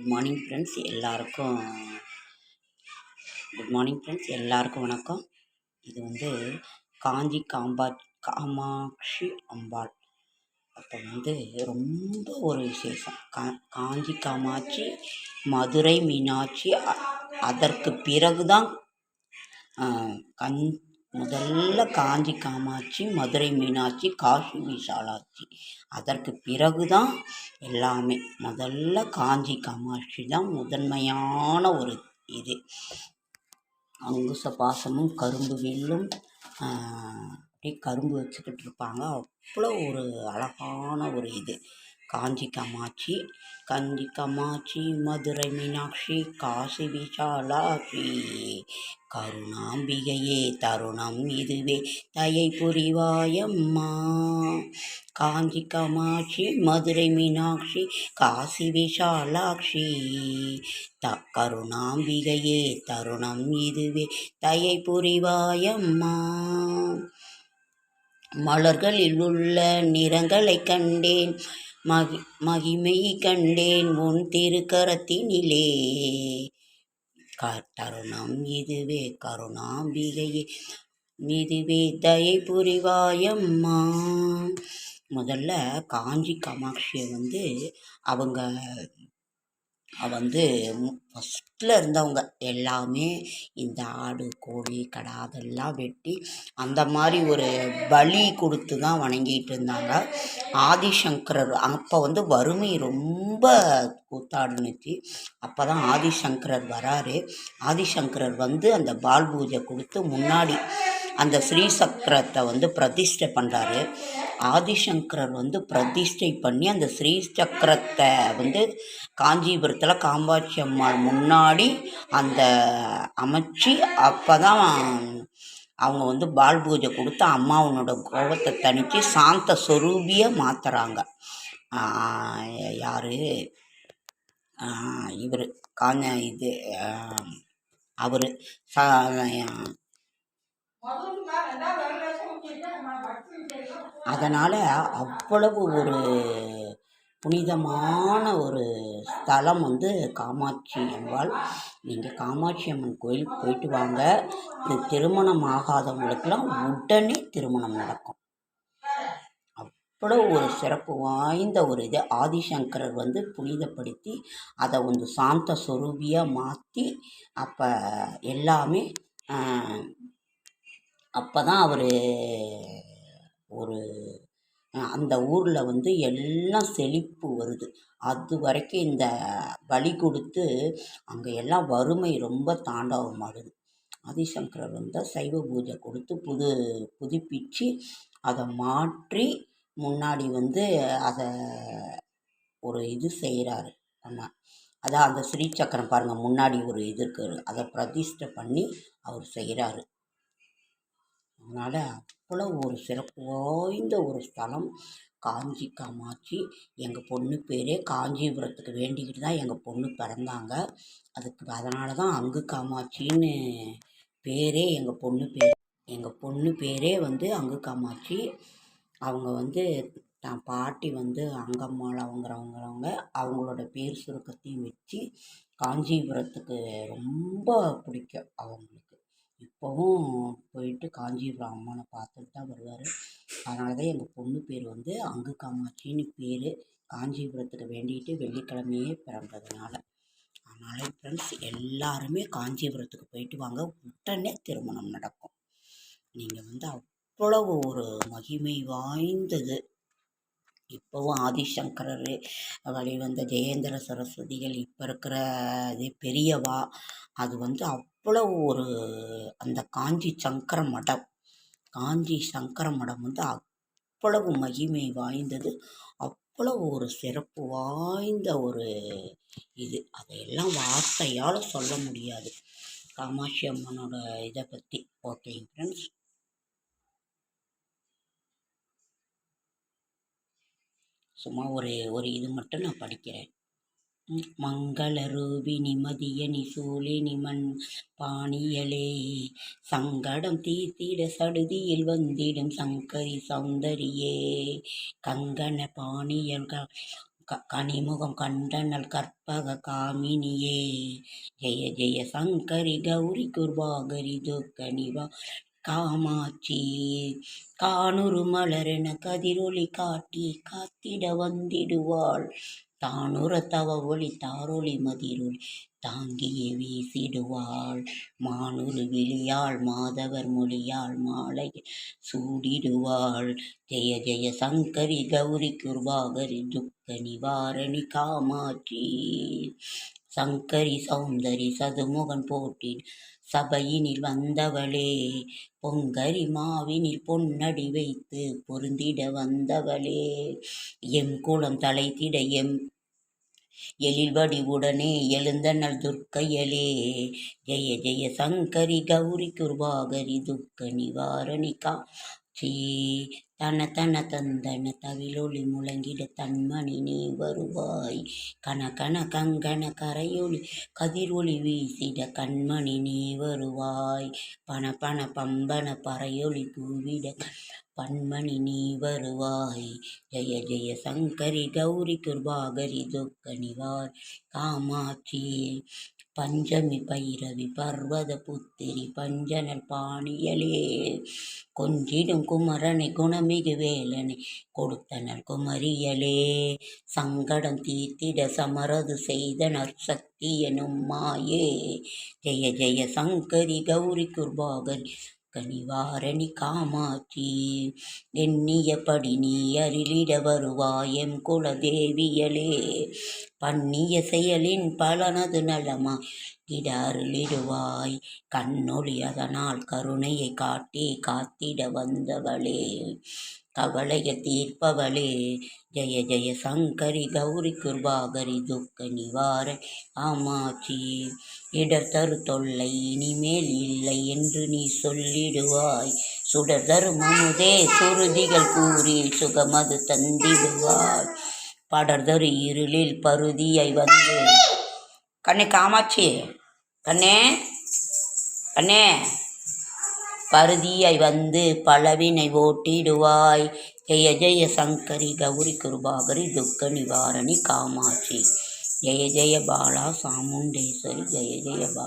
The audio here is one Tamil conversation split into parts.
குட் மார்னிங் ஃப்ரெண்ட்ஸ் எல்லாருக்கும் குட் மார்னிங் ஃப்ரெண்ட்ஸ் எல்லாருக்கும் வணக்கம். இது வந்து காஞ்சி காம்பா காமாட்சி அம்பாள். அப்போ வந்து ரொம்ப ஒரு விசேஷம். கா காஞ்சி காமாட்சி மதுரை மீனாட்சி அதற்கு பிறகு தான் கண் முதல்ல காஞ்சி காமாட்சி மதுரை மீனாட்சி காசி விசாலாட்சி. அதற்கு பிறகு தான் எல்லாமே. முதல்ல காஞ்சி காமாட்சி தான் முதன்மையான ஒரு இது. அங்குச பாசமும் கரும்பு வில்லும் அப்படியே கரும்பு வச்சுக்கிட்டு இருப்பாங்க. அவ்வளோ ஒரு அழகான ஒரு இது. காஞ்சி காமாட்சி கஞ்சி காமாட்சி மதுரை மீனாட்சி காசி விசாலாட்சி கருணாம்பிகையே தருணம் இதுவே தயை புரிவாயம்மா. காஞ்சி காமாட்சி மதுரை மீனாட்சி காசி விசாலாட்சி த கருணாம்பிகையே தருணம் இதுவே தயை புரிவாயம்மா. மலர்களில் உள்ள நிறங்களைக் கண்டேன். மகி மகிமை கண்டேன் உன் திருக்கரத்தினிலே. க- தருணம் இதுவே. கருணாம்பிகையே இதுவே தயை புரிவாயம்மா. முதல்ல காஞ்சி காமாட்சியை வந்து அவங்க வந்து ஃபஸ்ட்டில் இருந்தவங்க. எல்லாமே இந்த ஆடு கோழி கடா அதெல்லாம் வெட்டி அந்த மாதிரி ஒரு பலி கொடுத்து தான் வணங்கிட்டு இருந்தாங்க. ஆதிசங்கரர் அப்போ வந்து வறுமை ரொம்ப கூத்தாடுனுச்சு அப்போ தான் ஆதிசங்கரர் வராரு. ஆதிசங்கரர் வந்து அந்த பால் பூஜை கொடுத்து முன்னாடி அந்த ஸ்ரீ சக்கரத்தை வந்து பிரதிஷ்டை பண்ணுறாரு ஆதிசங்கரர் வந்து பிரதிஷ்டை பண்ணி அந்த ஸ்ரீ சக்கரத்தை வந்து காஞ்சிபுரத்தில் காமாட்சி அம்மாள் முன்னாடி அந்த அமைச்சு அப்போ தான் அவங்க வந்து பால் பூஜை கொடுத்து அம்மாவனோட கோபத்தை தணித்து சாந்த சொரூபியை மாற்றுறாங்க யார்? இவர். காஞ்ச இது அவர். சா அதனால் அவ்வளவு ஒரு புனிதமான ஒரு ஸ்தலம் வந்து காமாட்சி அம்பாள். நீங்கள் காமாட்சி அம்மன் கோயிலுக்கு போயிட்டு வாங்க. இது திருமணம் ஆகாதவங்களுக்கெல்லாம் உடனே திருமணம் நடக்கும். அவ்வளோ ஒரு சிறப்பு வாய்ந்த ஒரு இது. ஆதிசங்கரர் வந்து புனிதப்படுத்தி அதை வந்து சாந்த சொரூபியாக மாற்றி அப்போ எல்லாமே அப்போ தான் அவர் ஒரு அந்த ஊரில் வந்து எல்லாம் செழிப்பு வருது. அது வரைக்கும் இந்த பலி கொடுத்து அங்கே எல்லாம் வறுமை ரொம்ப தாண்டவமாடுது ஆதிசங்கரர் வந்து சைவ பூஜை கொடுத்து புது புதுப்பிச்சு அதை மாற்றி முன்னாடி வந்து அதை ஒரு இது செய்கிறாரு நம்ம. அதான் அந்த ஸ்ரீ சக்கரம் பாருங்கள் முன்னாடி ஒரு இது இருக்குது அதை பிரதிஷ்டை பண்ணி அவர் செய்கிறாரு அதனால் அவ்வளோ ஒரு சிறப்பு வாய்ந்த ஒரு ஸ்தலம் காஞ்சி காமாட்சி. எங்கள் பொண்ணு பேரே காஞ்சிபுரத்துக்கு வேண்டிக்கிட்டு தான் எங்கள் பொண்ணு பிறந்தாங்க. அதுக்கு அதனால தான் அங்கு காமாட்சின்னு பேரே எங்கள் பொண்ணு பேர் எங்கள் பொண்ணு பேரே வந்து அங்கு காமாட்சி. அவங்க வந்து தான் பாட்டி வந்து அங்கம்மாள் அவங்கிறவங்கிறவங்க அவங்களோட பேர் சுருக்கத்தையும் வச்சு காஞ்சிபுரத்துக்கு ரொம்ப பிடிக்கும் அவங்களுக்கு. இப்போவும் போயிட்டு காஞ்சிபுரம் அம்மனை பார்த்துட்டு தான் வருவார். அதனால தான் எங்கள் பொண்ணு பேர் வந்து அங்கு காமாட்சின்னு பேர். காஞ்சிபுரத்துக்கு வேண்டிட்டு வெள்ளிக்கிழமையே பிறந்ததுனால. அதனால் ஃப்ரெண்ட்ஸ் எல்லாருமே காஞ்சிபுரத்துக்கு போயிட்டு வாங்க. உடனே திருமணம் நடக்கும். நீங்கள் வந்து அவ்வளவு ஒரு மகிமை வாய்ந்தது. இப்போவும் ஆதிசங்கரர் வழிவந்த ஜெயேந்திர சரஸ்வதிகள் இப்போ இருக்கிற இது பெரியவா அது வந்து அவ் அவ்வளவு ஒரு அந்த காஞ்சி சங்கர மடம் காஞ்சி சங்கர மடம் வந்து அவ்வளவு மகிமை வாய்ந்தது. அவ்வளவு ஒரு சிறப்பு வாய்ந்த ஒரு இது. அதையெல்லாம் வார்த்தையால் சொல்ல முடியாது. காமாட்சி அம்மனோட இதை பற்றி ஓகேங்க ஃப்ரெண்ட்ஸ் சும்மா ஒரு ஒரு இது மட்டும் நான் படிக்கிறேன். மங்களரூபி நிமதிய நிசூலி நிமன் பாணியலே. சங்கடம் தீர்த்திட சடுதியில் வந்திடும் சங்கரி சௌந்தரியே. கங்கண பாணியல்கள் கனிமுகம் கண்டனல் கற்பக காமினியே. ஜெய ஜெய சங்கரி கௌரி குர்பாகரி துக்கனிவா காமாட்சி. காணுரு மலரென கதிரொலி காட்டி காத்திட வந்திடுவாள். தானுற தவ ஒளி தாரொளி மதிரொளி தாங்கியே வீசிடுவாள். மானுரு விழியாள் மாதவர் மொழியாள் மாலை சூடிடுவாள். ஜெய ஜெய சங்கரி கௌரி குர்பாகரி துக்க நிவாரணி காமாட்சி. சங்கரி சௌந்தரி சதுமுகன் போட்டின் சபையினில் வந்தவளே பொங்கரி மாவினில் பொன்னடி வைத்து பொருந்திட வந்தவளே. எம் குளம் தலைத்திட எம் எழில்வடிவுடனே எழுந்தனள் துர்க்கையலே ஜெய ஜெய சங்கரி கௌரி குருபாகரி துக்க நிவாரணிகா காட்சி தன தன தந்தன தவிலொளி முழங்கிட தன்மணி நீ வருவாய். கன கன கங்கன கரையொளி கதிரொளி வீசிட கண்மணி நீ வருவாய். பண பண பம்பன பறையொளி கூவிட பன்மணி நீ வருவாய். ஜெய ஜெய சங்கரி கௌரி குர்பாகரி துக்க நிவார். காமாட்சி பஞ்சமி பைரவி பர்வத புத்திரி பஞ்சனல் பாணியலே. கொஞ்சிடும் குமரனை குணமிகு வேலனை கொடுத்தனர் குமரியலே. சங்கடம் தீர்த்திட சமரது செய்த நற்சக்தி எனும் மாயே. ஜெய ஜெய சங்கரி கௌரி குர்பாகரி கனிவாரணி காமாட்சி எண்ணியபடி நீ அருளிட வருவாயம் குலதேவியலே. பண்ணிய செயலின் பலனது நலமா? இட அருளிடுவாய். கண்ணொளி அதனால் கருணையை காட்டி காத்திட வந்தவளே. கவலைய தீர்ப்பவளே. ஜெய ஜெய சங்கரி கௌரி குருபாகரி துக்க நிவார ஆமாச்சி இடர் தரு தொல்லை இனிமேல் இல்லை என்று நீ சொல்லிடுவாய். சுடர் தரும் அமுதே சுருதிகள் கூறி சுகமது தந்திடுவாய். படர்தரு இருளில் பருதியை வந்து. கண்ணே காமாட்சி. கண்ணே கண்ணே. பருதியை வந்து பலவினை ஓட்டிடுவாய் ஜெய ஜெய சங்கரி கௌரி குருபாகரி துக்க நிவாரணி காமாட்சி ஜெய ஜெய பாலா சாமுண்டேஸ்வரி ஜெய ஜெய பா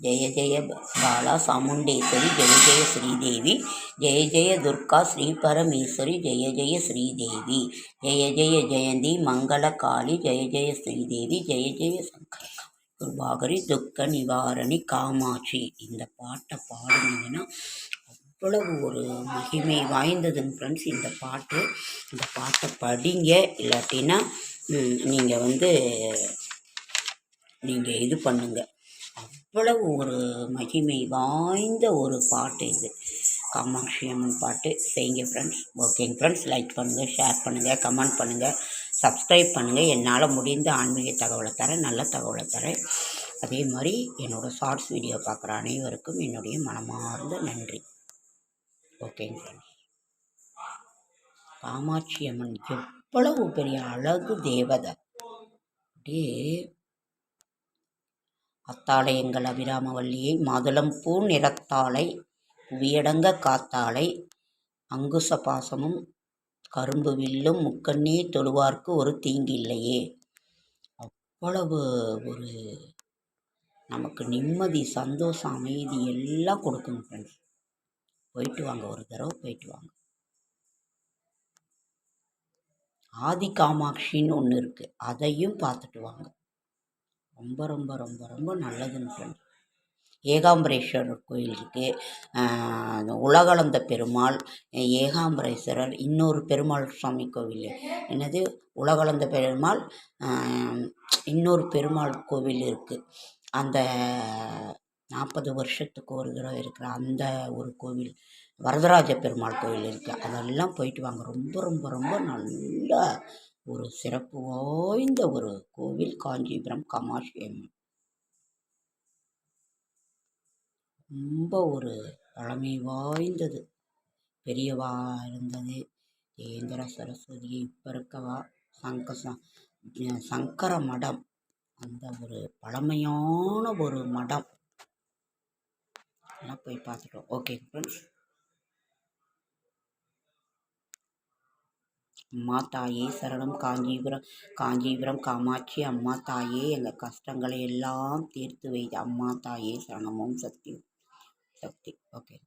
ஜெய ஜெய பாலா சாமுண்டேஸ்வரி ஜெய ஜெய ஸ்ரீதேவி ஜெய ஜெய துர்கா ஸ்ரீ பரமேஸ்வரி ஜெய ஜெய ஸ்ரீதேவி ஜெய ஜெய ஜெயந்தி மங்கள காளி ஜெய ஜெய ஸ்ரீதேவி ஜெய ஜெய சங்கரி கிருபாகரி துக்க நிவாரணி காமாட்சி. இந்த பாட்டை பாடுனீங்கன்னா அவ்வளவு ஒரு மகிமை வாய்ந்ததுங்க ஃப்ரெண்ட்ஸ் இந்த பாட்டு இந்த பாட்டை படிங்க. இல்லாட்டினா நீங்கள் வந்து நீங்கள் இது பண்ணுங்கள் அவ்வளவு ஒரு மகிமை வாய்ந்த ஒரு பாட்டு இது. காமாட்சி அம்மன் பாட்டு. செய்யுங்க ஃப்ரெண்ட்ஸ் ஓகேங்க ஃப்ரெண்ட்ஸ் லைக் பண்ணுங்கள் ஷேர் பண்ணுங்கள் கமெண்ட் பண்ணுங்கள் சப்ஸ்கிரைப் பண்ணுங்கள் என்னால் முடிந்த ஆன்மீக தகவலை தரேன் நல்ல தகவலை தரேன். அதே மாதிரி என்னோடய ஷார்ட்ஸ் வீடியோ பார்க்குற அனைவருக்கும் என்னுடைய மனமார்ந்த நன்றி. ஓகேங்க ஃப்ரெண்ட்ஸ் காமாட்சி அம்மன் எவ்வளவு பெரிய அழகு தேவதை. அப்படியே அத்தாலயங்கள் எங்கள் அபிராமவல்லியை மாதுளம்பூ நிறத்தாலை புவியடங்க காத்தாளை அங்குச பாசமும் கரும்பு வில்லும் முக்கண்ணே தொழுவார்க்கு ஒரு தீங்கில்லையே. அவ்வளவு ஒரு நமக்கு நிம்மதி சந்தோஷம் அமைதி எல்லாம் கொடுக்குங்க ஃப்ரெண்ட்ஸ் போயிட்டு வாங்க ஒரு தடவை போயிட்டு வாங்க. ஆதி காமாட்சின்னு ஒன்று இருக்குது அதையும் பார்த்துட்டு வாங்க. ரொம்ப ரொம்ப ரொம்ப ரொம்ப நல்லதுன்னு ஃப்ரெண்ட்ஸ் ஏகாம்பரேஸ்வரர் கோயில் இருக்குது உலகளந்த பெருமாள் ஏகாம்பரேஸ்வரர் இன்னொரு பெருமாள் சுவாமி கோவில். என்னது? உலகளந்த பெருமாள் இன்னொரு பெருமாள் கோவில் இருக்குது அந்த நாற்பது வருஷத்துக்கு ஒரு தடவை இருக்கிற அந்த ஒரு கோவில் வரதராஜ பெருமாள் கோவில் இருக்குது அதெல்லாம் போயிட்டு வாங்க. ரொம்ப ரொம்ப ரொம்ப நல்ல ஒரு சிறப்பு வாய்ந்த ஒரு கோவில் காஞ்சிபுரம் காமாட்சி அம்மன். ரொம்ப ஒரு பழமை வாய்ந்தது. பெரியவா இருந்தது. ஜெயேந்திர சரஸ்வதி இப்போ இருக்கவா? சங்க சங்கர மடம். அந்த ஒரு பழமையான ஒரு மடம். எல்லாம் போய் பார்த்துட்டோம். ஓகே ஃப்ரெண்ட்ஸ் அம்மா தாயே சரணம். காஞ்சிபுரம் காஞ்சிபுரம் காமாட்சி அம்மா தாயே. எங்கள் கஷ்டங்களை எல்லாம் தீர்த்து வைத்த அம்மா தாயே சரணமும் ஓம் okay